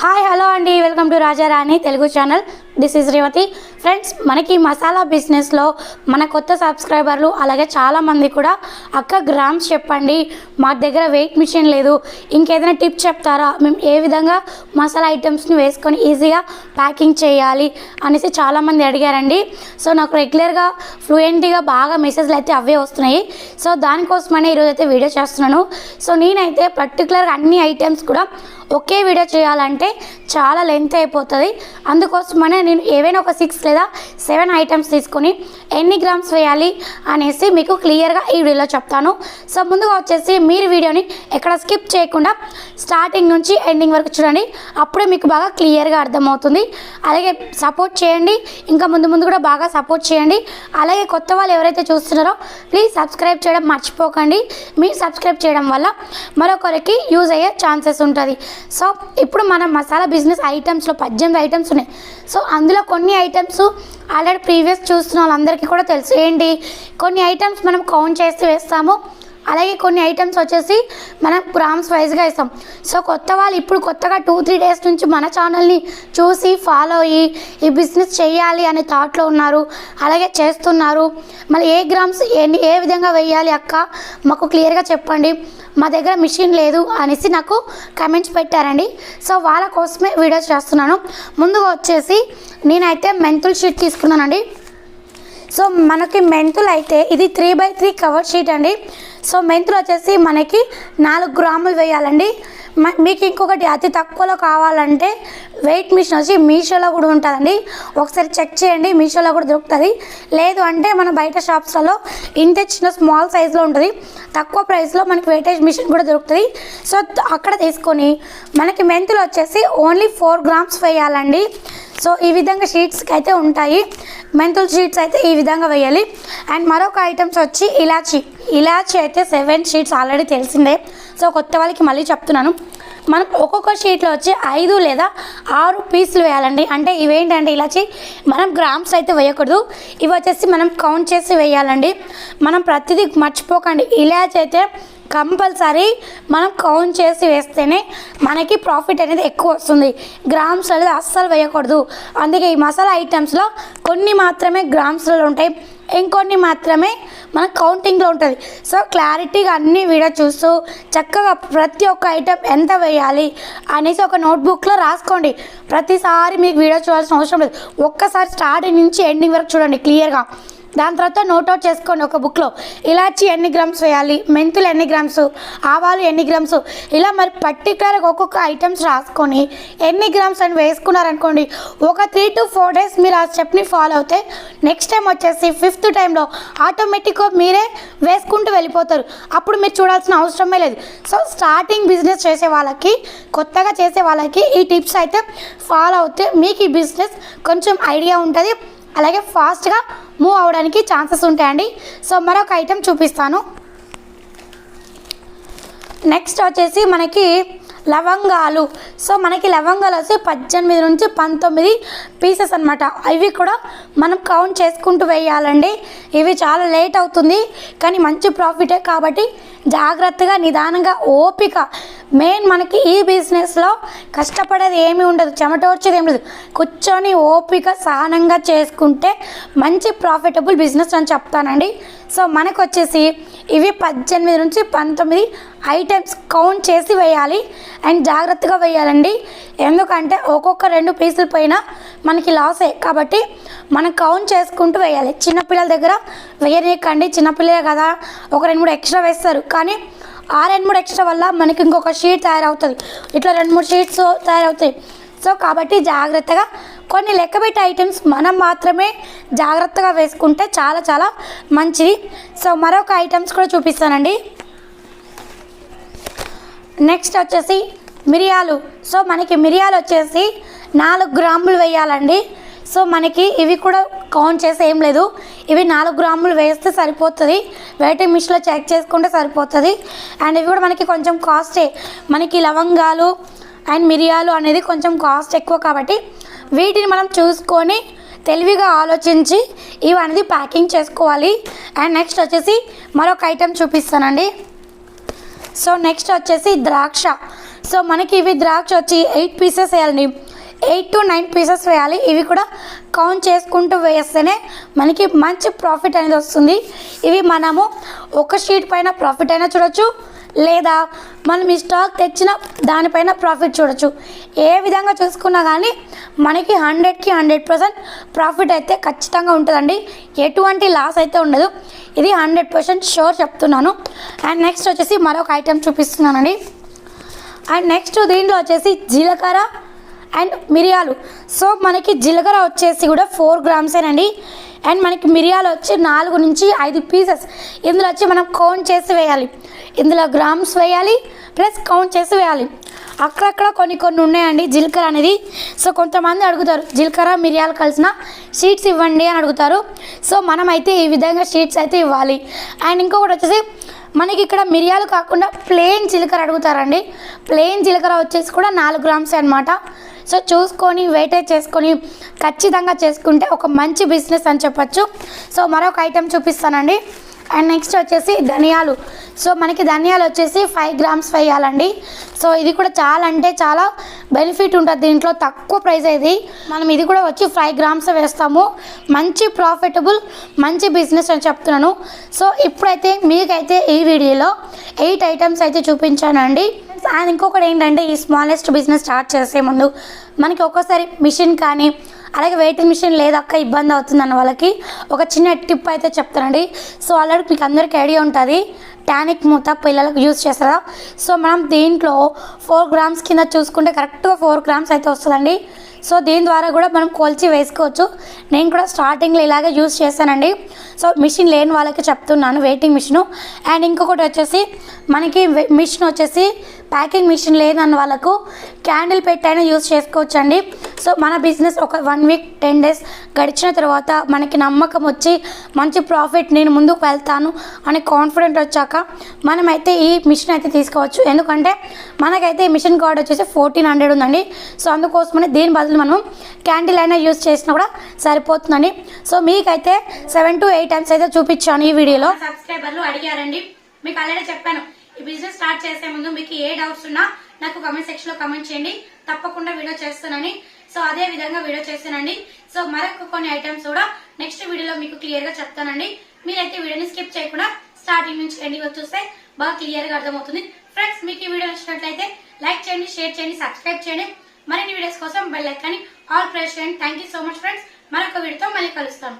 Hi hello అండి. Welcome to Rajarani Telugu channel this is Revathi friends మనకి మసాలా బిజినెస్లో మన కొత్త సబ్స్క్రైబర్లు అలాగే చాలామంది కూడా అక్క గ్రామ్స్ చెప్పండి. మా దగ్గర వెయిట్ మిషన్ లేదు. ఇంకేదైనా టిప్ చెప్తారా? మేము ఏ విధంగా మసాలా ఐటమ్స్ని వేసుకొని ఈజీగా ప్యాకింగ్ చేయాలి? అనేసి చాలామంది అడిగారండి. సో నాకు రెగ్యులర్గా ఫ్లూయెంట్గా బాగా మెసేజ్లు అయితే అవే వస్తున్నాయి. సో దానికోసమనే ఈరోజు అయితే వీడియో చేస్తున్నాను. సో నేనైతే పర్టికులర్గా అన్ని ఐటమ్స్ కూడా ఒకే వీడియో చేయాలంటే చాలా లెంత్ అయిపోతుంది. అందుకోసమనే నేను ఏవైనా ఒక సిక్స్ లేదా సెవెన్ ఐటమ్స్ తీసుకొని ఎన్ని గ్రామ్స్ వేయాలి అనేసి మీకు క్లియర్గా ఈ వీడియోలో చెప్తాను. సో ముందుగా వచ్చేసి మీరు వీడియోని ఎక్కడ స్కిప్ చేయకుండా స్టార్టింగ్ నుంచి ఎండింగ్ వరకు చూడండి. అప్పుడే మీకు బాగా క్లియర్గా అర్థమవుతుంది. అలాగే సపోర్ట్ చేయండి. ఇంకా ముందు ముందు కూడా బాగా సపోర్ట్ చేయండి. అలాగే కొత్త వాళ్ళు ఎవరైతే చూస్తున్నారో ప్లీజ్ సబ్స్క్రైబ్ చేయడం మర్చిపోకండి. మీరు సబ్స్క్రైబ్ చేయడం వల్ల మరొకరికి యూజ్ అయ్యే ఛాన్సెస్ ఉంటుంది. సో ఇప్పుడు మన మసాలా బిజినెస్ ఐటమ్స్లో పద్దెనిమిది ఐటమ్స్ ఉన్నాయి. సో అందులో కొన్ని ఐటమ్స్ ఆల్రెడీ ప్రీవియస్ చూస్తున్న వాళ్ళందరికీ కూడా తెలుసు. ఏంటి? కొన్ని ఐటమ్స్ మనం కౌంట్ చేసి వేస్తాము. అలాగే కొన్ని ఐటమ్స్ వచ్చేసి మనం గ్రామ్స్ వైజ్గా ఇస్తాం సో కొత్త వాళ్ళు ఇప్పుడు కొత్తగా టూ త్రీ డేస్ నుంచి మన ఛానల్ని చూసి ఫాలో అయ్యి ఈ బిజినెస్ చేయాలి అనే థాట్లో ఉన్నారు. అలాగే చేస్తున్నారు. మళ్ళీ ఏ గ్రామ్స్ ఎన్ని ఏ విధంగా వేయాలి అక్క? మాకు క్లియర్గా చెప్పండి. మా దగ్గర మిషన్ లేదు అనేసి నాకు కమెంట్స్ పెట్టారండి. సో వాళ్ళ కోసమే వీడియోస్ చేస్తున్నాను. ముందుగా వచ్చేసి నేనైతే మెంతుల్ షీట్ తీసుకున్నానండి. సో మనకి మెంతులు అయితే ఇది three by three cover sheet అండి. సో మెంతులు వచ్చేసి మనకి నాలుగు గ్రాములు వేయాలండి. మీకు ఇంకొకటి అతి తక్కువలో కావాలంటే వెయిట్ మిషన్ వచ్చి మీషోలో కూడా ఉంటుందండి. ఒకసారి చెక్ చేయండి మీషోలో కూడా దొరుకుతుంది. లేదు అంటే మన బయట షాప్స్లలో ఇంత చిన్న స్మాల్ సైజులో ఉంటుంది. తక్కువ ప్రైస్లో మనకి వెయిటేజ్ మిషన్ కూడా దొరుకుతుంది. సో అక్కడ తీసుకొని మనకి మెంతులు వచ్చేసి ఓన్లీ ఫోర్ గ్రామ్స్ వేయాలండి. సో ఈ విధంగా షీట్స్కి అయితే ఉంటాయి. మెంతుల షీట్స్ అయితే ఈ విధంగా వేయాలి. అండ్ మరొక ఐటమ్స్ వచ్చి ఇలాచి. ఇలాచి అయితే సెవెన్ షీట్స్ ఆల్రెడీ తెలిసిందే. సో కొత్త వాళ్ళకి మళ్ళీ చెప్తున్నాను. మనం ఒక్కొక్క షీట్లో వచ్చి ఐదు లేదా ఆరు పీసులు వేయాలండి. అంటే ఇవేంటంటే ఇలాచి మనం గ్రామ్స్ అయితే వేయకూడదు. ఇవి వచ్చేసి మనం కౌంట్ చేసి వేయాలండి. మనం ప్రతిదీ మర్చిపోకండి. ఇలాచి అయితే కంపల్సరీ మనం కౌంట్ చేసి వేస్తేనే మనకి ప్రాఫిట్ అనేది ఎక్కువ వస్తుంది. గ్రామ్స్ అనేది అస్సలు వేయకూడదు. అందుకే ఈ మసాలా ఐటమ్స్లో కొన్ని మాత్రమే గ్రామ్స్లో ఉంటాయి. ఇంకొన్ని మాత్రమే మన కౌంటింగ్లో ఉంటుంది. సో క్లారిటీగా అన్ని వీడియో చూస్తూ చక్కగా ప్రతి ఒక్క ఐటెం ఎంత వేయాలి అనేసి ఒక నోట్బుక్లో రాసుకోండి. ప్రతిసారి మీకు వీడియో చూడాల్సిన అవసరం లేదు. ఒక్కసారి స్టార్టింగ్ నుంచి ఎండింగ్ వరకు చూడండి క్లియర్గా. దాని తర్వాత నోట్ అవుట్ చేసుకోండి ఒక బుక్లో. ఇలాచి ఎన్ని గ్రామ్స్ వేయాలి? మెంతులు ఎన్ని గ్రామ్స్? ఆవాలు ఎన్ని గ్రామ్స్? ఇలా మరి పర్టికులర్గా ఒక్కొక్క ఐటమ్స్ రాసుకొని ఎన్ని గ్రామ్స్ అని వేసుకున్నారనుకోండి ఒక త్రీ టు ఫోర్ డేస్ మీరు ఆ స్టెప్ని ఫాలో అవుతే నెక్స్ట్ టైం వచ్చేసి ఫిఫ్త్ టైంలో ఆటోమేటిక్గా మీరే వేసుకుంటూ వెళ్ళిపోతారు. అప్పుడు మీరు చూడాల్సిన అవసరమే లేదు. సో స్టార్టింగ్ బిజినెస్ చేసే వాళ్ళకి కొత్తగా చేసే వాళ్ళకి ఈ టిప్స్ అయితే ఫాలో అవుతే మీకు ఈ బిజినెస్ కొంచెం ఐడియా ఉంటుంది. అలాగే ఫాస్ట్గా మూవ్ అవ్వడానికి ఛాన్సెస్ ఉంటాయండి. సో మరొక ఐటెం చూపిస్తాను. నెక్స్ట్ వచ్చేసి మనకి లవంగాలు. సో మనకి లవంగాలు వచ్చి పద్దెనిమిది నుంచి పంతొమ్మిది పీసెస్ అనమాట ఇవి కూడా మనం కౌంట్ చేసుకుంటూ వేయాలండి. ఇవి చాలా లేట్ అవుతుంది కానీ మంచి ప్రాఫిటే కాబట్టి జాగ్రత్తగా నిదానంగా ఓపిక. మెయిన్ మనకి ఈ బిజినెస్లో కష్టపడేది ఏమీ ఉండదు చెమట వచ్చేది ఏం లేదు కూర్చొని ఓపిక సహనంగా చేసుకుంటే మంచి ప్రాఫిటబుల్ బిజినెస్ అని చెప్తానండి. సో మనకు వచ్చేసి ఇవి పద్దెనిమిది నుంచి పంతొమ్మిది ఐటమ్స్ కౌంట్ చేసి వేయాలి. అండ్ జాగ్రత్తగా వేయాలండి. ఎందుకంటే ఒక్కొక్క రెండు పీసులు పైన మనకి లాసే కాబట్టి మనం కౌంట్ చేసుకుంటూ వేయాలి. చిన్నపిల్లల దగ్గర వేయనీయకండి. చిన్నపిల్లలే కదా. ఒక రెండు మూడు ఎక్స్ట్రా వేస్తారు. కానీ ఆ రెండు మూడు ఎక్స్ట్రా వల్ల మనకి ఇంకొక షీట్ తయారవుతుంది. ఇట్లా రెండు మూడు షీట్స్ తయారవుతాయి. సో కాబట్టి జాగ్రత్తగా కొన్ని లెక్కబెట్టే ఐటమ్స్ మనం మాత్రమే జాగ్రత్తగా వేసుకుంటే చాలా చాలా మంచిది. సో మరొక ఐటమ్స్ కూడా చూపిస్తానండి. నెక్స్ట్ వచ్చేసి మిరియాలు. సో మనకి మిరియాలు వచ్చేసి నాలుగు గ్రాములు వేయాలండి. సో మనకి ఇవి కూడా కౌంట్ చేసి ఏం లేదు. ఇవి నాలుగు గ్రాములు వేస్తే సరిపోతుంది. వెయిటింగ్ మిషన్లో చెక్ చేసుకుంటే సరిపోతుంది. అండ్ ఇవి కూడా మనకి కొంచెం కాస్టే మనకి లవంగాలు అండ్ మిరియాలు అనేది కొంచెం కాస్ట్ ఎక్కువ కాబట్టి వీటిని మనం చూసుకొని తెలివిగా ఆలోచించి ఇవి అనేది ప్యాకింగ్ చేసుకోవాలి. అండ్ నెక్స్ట్ వచ్చేసి మరొక ఐటెం చూపిస్తానండి. సో నెక్స్ట్ వచ్చేసి ద్రాక్ష. సో మనకి ఇవి ద్రాక్ష వచ్చి ఎయిట్ పీసెస్ వేయాలండి. ఎయిట్ టు నైన్ పీసెస్ వేయాలి. ఇవి కూడా కౌంట్ చేసుకుంటూ వేస్తేనే మనకి మంచి ప్రాఫిట్ అనేది వస్తుంది. ఇవి మనము ఒక షీట్ పైన ప్రాఫిట్ అయినా చూడొచ్చు. లేదా మనం ఈ స్టాక్ తెచ్చిన దానిపైన ప్రాఫిట్ చూడొచ్చు. ఏ విధంగా చూసుకున్నా కానీ మనకి హండ్రెడ్కి హండ్రెడ్ పర్సెంట్ ప్రాఫిట్ అయితే ఖచ్చితంగా ఉంటుందండి. ఎటువంటి లాస్ అయితే ఉండదు. ఇది హండ్రెడ్ పర్సెంట్ షూర్ చెప్తున్నాను. అండ్ నెక్స్ట్ వచ్చేసి మరొక ఐటెం చూపిస్తున్నానండి. అండ్ నెక్స్ట్ దీంట్లో వచ్చేసి జీలకర్ర అండ్ మిరియాలు. సో మనకి జీలకర్ర వచ్చేసి కూడా ఫోర్ గ్రామ్సేనండి అండ్ మనకి మిరియాలు వచ్చి నాలుగు నుంచి ఐదు పీసెస్. ఇందులో వచ్చి మనం కౌంట్ చేసి వేయాలి. ఇందులో గ్రామ్స్ వేయాలి ప్లస్ కౌంట్ చేసి వేయాలి. అక్కడక్కడ కొన్ని కొన్ని ఉన్నాయండి జీలకర్ర అనేది. సో కొంతమంది అడుగుతారు జీలకర్ర మిరియాలు కలిసిన షీట్స్ ఇవ్వండి అని అడుగుతారు. సో మనమైతే ఈ విధంగా షీట్స్ అయితే ఇవ్వాలి. అండ్ ఇంకొకటి వచ్చేసి మనకి ఇక్కడ మిరియాలు కాకుండా ప్లెయిన్ జీలకర్ర అడుగుతారండి. ప్లెయిన్ జీలకర్ర వచ్చేసి కూడా నాలుగు గ్రామ్స్ అనమాట సో చూసుకొని వెయిటేజ్ చేసుకొని ఖచ్చితంగా చేసుకుంటే ఒక మంచి బిజినెస్ అని చెప్పచ్చు. సో మరొక ఐటెం చూపిస్తానండి. అండ్ నెక్స్ట్ వచ్చేసి ధనియాలు. సో మనకి ధనియాలు వచ్చేసి ఫైవ్ గ్రామ్స్ వేయాలండి సో ఇది కూడా చాలా అంటే చాలా బెనిఫిట్ ఉంటుంది దీంట్లో. తక్కువ ప్రైస్ ఇది. మనం ఇది కూడా వచ్చి ఫైవ్ గ్రామ్స్ వేస్తాము. మంచి ప్రాఫిటబుల్ మంచి బిజినెస్ అని చెప్తున్నాను. సో ఇప్పుడైతే మీకైతే ఈ వీడియోలో ఎయిట్ ఐటమ్స్ అయితే చూపించానండి. అండ్ ఇంకొకటి ఏంటంటే ఈ స్మాలెస్ట్ బిజినెస్ స్టార్ట్ చేసే ముందు మనకి ఒక్కోసారి మిషన్ కానీ అలాగే వెయిటింగ్ మిషన్ లేదక్క ఇబ్బంది అవుతుంది అన్న వాళ్ళకి. ఒక చిన్న టిప్ అయితే చెప్తానండి. సో ఆల్రెడీ మీకు అందరికీ ఐడియా ఉంటుంది. టానిక్ మూత పిల్లలకు యూజ్ చేస్తారా? సో మనం దీంట్లో ఫోర్ గ్రామ్స్ కింద చూసుకుంటే కరెక్ట్గా ఫోర్ గ్రామ్స్ అయితే వస్తుందండి. సో దీని ద్వారా కూడా మనం కొలిచి వేసుకోవచ్చు. నేను కూడా స్టార్టింగ్లో ఇలాగే యూజ్ చేశానండి. సో మిషన్ లేని వాళ్ళకి చెప్తున్నాను వెయిటింగ్ మిషను అండ్ ఇంకొకటి వచ్చేసి మనకి వె- మిషన్ వచ్చేసి ప్యాకింగ్ మిషన్ లేదన్న వాళ్ళకు క్యాండిల్ పెట్టైనా యూజ్ చేసుకోవచ్చండి. సో మన బిజినెస్ ఒక వన్ వీక్ టెన్ డేస్ గడిచిన తర్వాత మనకి నమ్మకం వచ్చి మంచి ప్రాఫిట్ నేను ముందుకు వెళ్తాను అనే కాన్ఫిడెంట్ వచ్చాక మనమైతే ఈ మిషన్ అయితే తీసుకోవచ్చు. ఎందుకంటే మనకైతే ఈ మిషన్ కార్డ్ వచ్చేసి ఫోర్టీన్ హండ్రెడ్ ఉందండి. సో అందుకోసమని దీని బదులు మనం క్యాండిల్ అయినా యూజ్ చేసినా కూడా సరిపోతుందండి. సో మీకైతే సెవెన్ టు ఎయిట్ టైమ్స్ అయితే చూపించాను ఈ వీడియోలో. సబ్స్క్రైబర్లు అడిగారండి. మీకు ఆల్రెడీ చెప్పాను. ఈ బిజినెస్ స్టార్ట్ చేసే ముందు మీకు ఏ డౌట్స్ ఉన్నా నాకు కమెంట్ సెక్షన్లో కమెంట్ చేయండి. తప్పకుండా వీడియో చేస్తానని సో అదే విధంగా వీడియో చేస్తానండి. సో మరొక కొన్ని ఐటమ్స్ కూడా నెక్స్ట్ వీడియోలో మీకు క్లియర్గా చెప్తానండి. మీరైతే వీడియోని స్కిప్ చేయకుండా స్టార్టింగ్ నుంచి ఎండింగ్ వరకు చూస్తే బాగా క్లియర్గా అర్థమవుతుంది. ఫ్రెండ్స్ మీకు ఈ వీడియో నచ్చినట్లయితే లైక్ చేయండి షేర్ చేయండి సబ్స్క్రైబ్ చేయండి. మరిన్ని వీడియోస్ కోసం బెల్ ఐకాన్ ఆల్ ప్రెస్ చేయండి. Thank you so much friends మరొక వీడియోతో మళ్ళీ కలుస్తాను